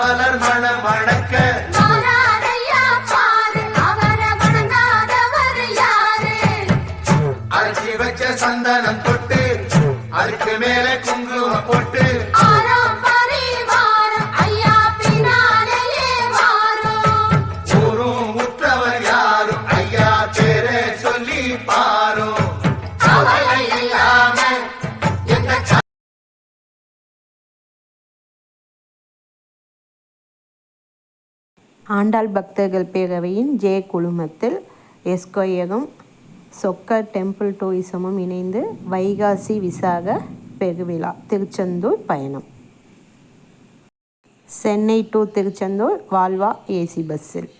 மலர் மணம் மணக்க ஆண்டாள் பக்தர்கள் பேரவையின் ஜே குழுமத்தில் எஸ்கொயரும் சொக்கர் டெம்பிள் டூரிசமும் இணைந்து வைகாசி விசாக பெருவிழா திருச்செந்தூர் பயணம். Chennai to Tiruchendur Volvo AC பஸ்ஸில்.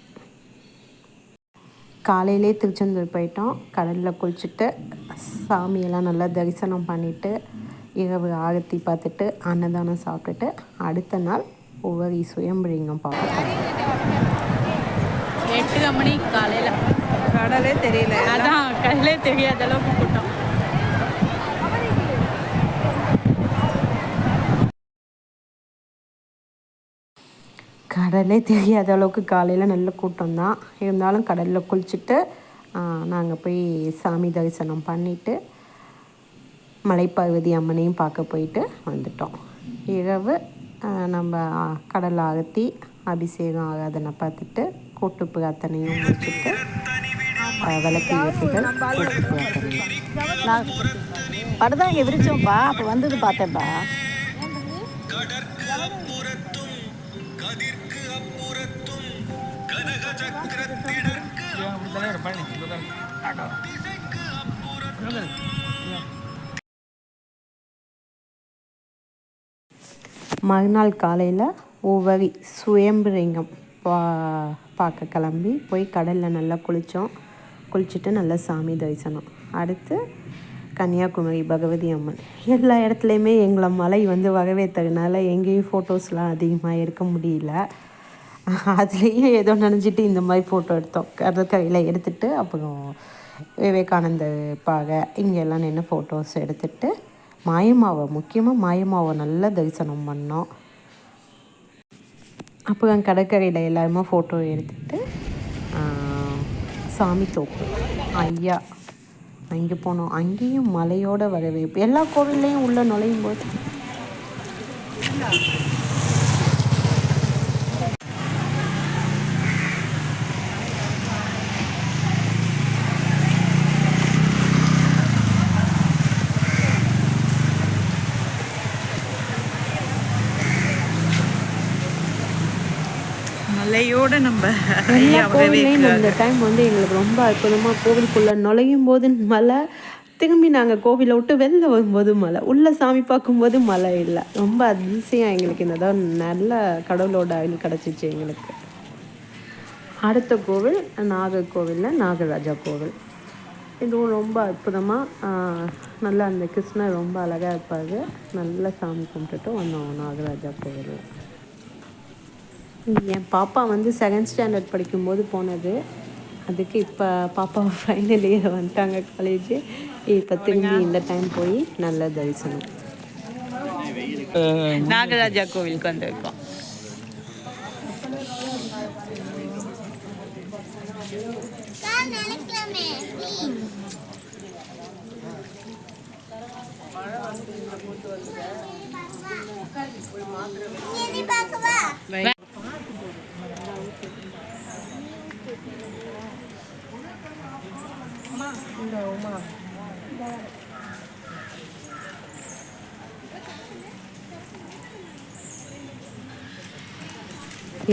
காலையிலே திருச்செந்தூர் போயிட்டோம். கடலில் குளிச்சுட்டு சாமியெல்லாம் நல்லா தரிசனம் பண்ணிவிட்டு இரவு ஆரத்தி பார்த்துட்டு அன்னதானம் சாப்பிட்டுட்டு அடுத்த நாள் ஒவ்வொரு சுயம்பலிங்கம் பார்க்க போனோம். எட்டு மணி காலையில். கடலே தெரியல. அதான் கையிலே தெரியாத அளவுக்கு கூட்டம். கடலே தெரியாத அளவுக்கு காலையில் நல்ல கூட்டம் தான் இருந்தாலும் கடலில் குளிச்சுட்டு நாங்கள் போய் சாமி தரிசனம் பண்ணிவிட்டு மலைப்பார்வதி அம்மனையும் பார்க்க போயிட்டு வந்துட்டோம். இரவு நம்ம கடல் ஆகத்தி அபிஷேகம் ஆகாதனை பார்த்துட்டு கூட்டுப்பு அத்தனையும் முடிச்சுட்டு ஆ, விளக்கு ஏற்றுதல் கூட்டு பிரார்த்தனையும் நான் படுதான் இங்கே விரிச்சோம்ப்பா அப்போ வந்தது பார்த்தேன்ப்பா மறுநாள் காலையில் ஒவ்வொரு சுயம்புலிங்கம் பா பார்க்க கிளம்பி போய் கடலில் நல்லா குளித்தோம் குளிச்சுட்டு நல்லா சாமி தரிசனம். அடுத்து கன்னியாகுமரி பகவதி அம்மன். எல்லா இடத்துலையுமே எங்களை மலை வந்து வரவேற்றதுனால எங்கேயும் ஃபோட்டோஸ்லாம் அதிகமாக எடுக்க முடியல. அதுலேயும் ஏதோ நினச்சிட்டு இந்த மாதிரி ஃபோட்டோ எடுத்தோம். கடற்கரையில் எடுத்துகிட்டு அப்புறம் விவேகானந்தர் பாக இங்கெல்லாம் நின்று ஃபோட்டோஸ் எடுத்துகிட்டு மாயமாவை முக்கியமாக மாயமாவை நல்லா தரிசனம் பண்ணோம். அப்புறம் கடற்கரையில் எல்லாருமே ஃபோட்டோ எடுத்துகிட்டு சாமி தோப்பு ஐயா அங்கே போனோம். அங்கேயும் மலையோட வரவேற்பு. எல்லா கோவில்லையும் உள்ள நுழையும் போது மலையோட நம்ம எல்லா வரவேற்கிறார் இந்த டைம் வந்து எங்களுக்கு ரொம்ப அற்புதமாக கோவிலுக்குள்ளே நுழையும் போது மழை திரும்பி நாங்கள் கோவிலை விட்டு வெளில வரும்போது மழை உள்ளே சாமி பார்க்கும்போது மழை இல்லை. ரொம்ப அதிசயம் எங்களுக்கு இந்த நல்ல கடவுளோட அருள் கிடச்சிச்சு எங்களுக்கு. அடுத்த கோவில் நாகர்கோவிலில் நாகராஜா கோவில். இதுவும் ரொம்ப அற்புதமாக நல்லா அந்த கிருஷ்ணர் ரொம்ப அழகாக இருப்பார். நல்லா சாமி கும்பிட்டுட்டு வந்தோம் நாகராஜா கோவிலில். என் பாப்பா வந்து செகண்ட் ஸ்டாண்டர்ட் படிக்கும்போது போனது. அதுக்கு இப்போ பாப்பா ஃபைனல் இயர் வந்துட்டாங்க காலேஜ் இப்போ திரும்பி இந்த டைம் போய் நல்ல தரிசனம். நாகராஜா கோவிலுக்கு வந்திருக்கோம்.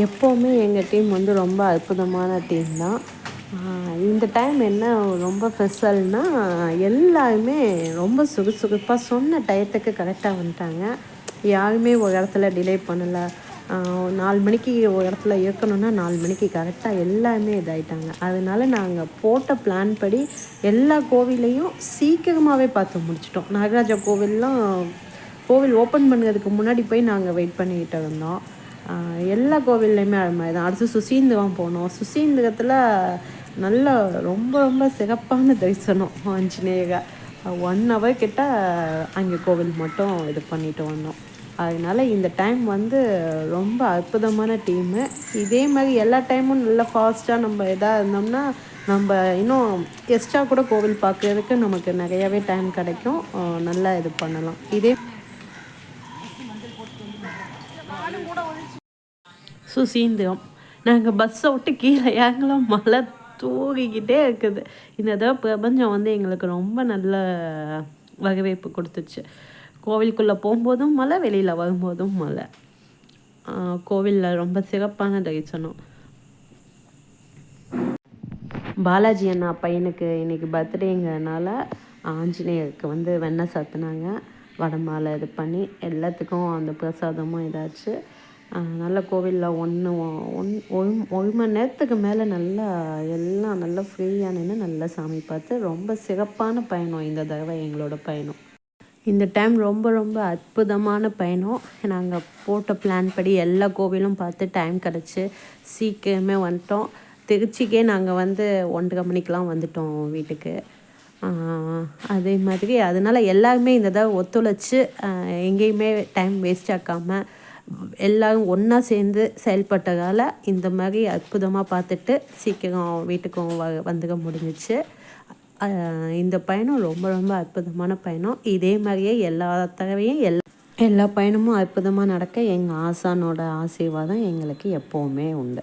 எப்போவுமே எங்கள் டீம் வந்து ரொம்ப அற்புதமான டீம் தான். இந்த டைம் என்ன ரொம்ப ஸ்பெஷல்னா எல்லாருமே ரொம்ப சுறுசுறுப்பாக சொன்ன டயத்துக்கு கரெக்டாக வந்துட்டாங்க. யாருமே ஒரு இடத்துல டிலே பண்ணலை. நாலு மணிக்கு ஒரு இடத்துல இருக்கணும்னா நாலு மணிக்கு கரெக்டாக எல்லாமே இதாயிட்டாங்க. அதனால நாங்கள் போட்ட பிளான் படி எல்லா கோவிலையும் சீக்கிரமாகவே பார்த்து முடிச்சிட்டோம். நாகராஜா கோவில்லாம் கோவில் ஓப்பன் பண்ணுறதுக்கு முன்னாடி போய் நாங்கள் வெயிட் பண்ணிக்கிட்டு இருந்தோம். எல்லா கோவில்லையுமே அது மாதிரி தான் அடுத்து சுசீந்திரம் போனோம். சுசீந்திரத்தில் நல்ல ரொம்ப ரொம்ப சிறப்பான தரிசனம். ஆஞ்சநேயரை ஒன் ஹவர் கிட்ட அங்கே கோவில் மட்டும் இது பண்ணிட்டு வந்தோம். அதனால இந்த டைம் வந்து ரொம்ப அற்புதமான டீமு இதே மாதிரி எல்லா டைமும் நல்லா ஃபாஸ்ட்டாக நம்ம இதாக இருந்தோம்னா நம்ம இன்னும் எக்ஸ்ட்ரா கூட கோவில் பார்க்கறதுக்கு நமக்கு நிறையாவே டைம் கிடைக்கும். நல்லா இது பண்ணலாம். இதே சுசீந்திரம் நாங்கள் பஸ்ஸை விட்டு கீழே ஏங்கலாம் மழை தூங்கிக்கிட்டே இருக்குது. இந்த தடவை பிரபஞ்சம் வந்து எங்களுக்கு ரொம்ப நல்ல வரவேற்பு கொடுத்துச்சு. கோவிலுக்குள்ளே போகும்போதும் மழை வெளியில் வரும்போதும் மழை. கோவிலில் ரொம்ப சிறப்பான தரிசனம். பாலாஜி அண்ணா பையனுக்கு இன்னைக்கு பர்த்டேங்கிறனால ஆஞ்சநேயருக்கு வந்து வெண்ணெய் சாத்தினாங்க. வடமாலை இது பண்ணி எல்லாத்துக்கும் அந்த பிரசாதமும் இதாச்சு. நல்ல கோவிலில் ஒன்று ஒன் ஒரு ஒரு மணி நேரத்துக்கு மேலே நல்லா எல்லாம் நல்லா ஃப்ரீயாக நின்று நல்லா சாமி பார்த்து ரொம்ப சிறப்பான பயணம். இந்த தடவை எங்களோட பயணம். இந்த டைம் ரொம்ப ரொம்ப அற்புதமான பயணம். நாங்கள் போட்ட பிளான் படி எல்லா கோவிலும் பார்த்து டைம் கிடச்சி சீக்கிரமே வந்துட்டோம். திருச்சிக்கே நாங்கள் வந்து ஒன்றரை மணிக்கெலாம் வந்துட்டோம் வீட்டுக்கு. அதே மாதிரி அதனால் எல்லாருமே இந்த தடவை ஒத்துழைச்சி எங்கேயுமே டைம் வேஸ்ட் ஆக்காமல் எல்லோரும் ஒன்றா சேர்ந்து செயல்பட்டதால் இந்த மாதிரி அற்புதமாக பார்த்துட்டு சீக்கிரம் வீட்டுக்கும் வ வந்துக்க முடிஞ்சிச்சு. இந்த பயணம் ரொம்ப ரொம்ப அற்புதமான பயணம். இதே மாதிரியே எல்லா தடவையும் எல்லா எல்லா பயணமும் அற்புதமாக நடக்க எங்கள் ஆசானோட ஆசீர்வாதம் எங்களுக்கு எப்போவுமே உண்டு.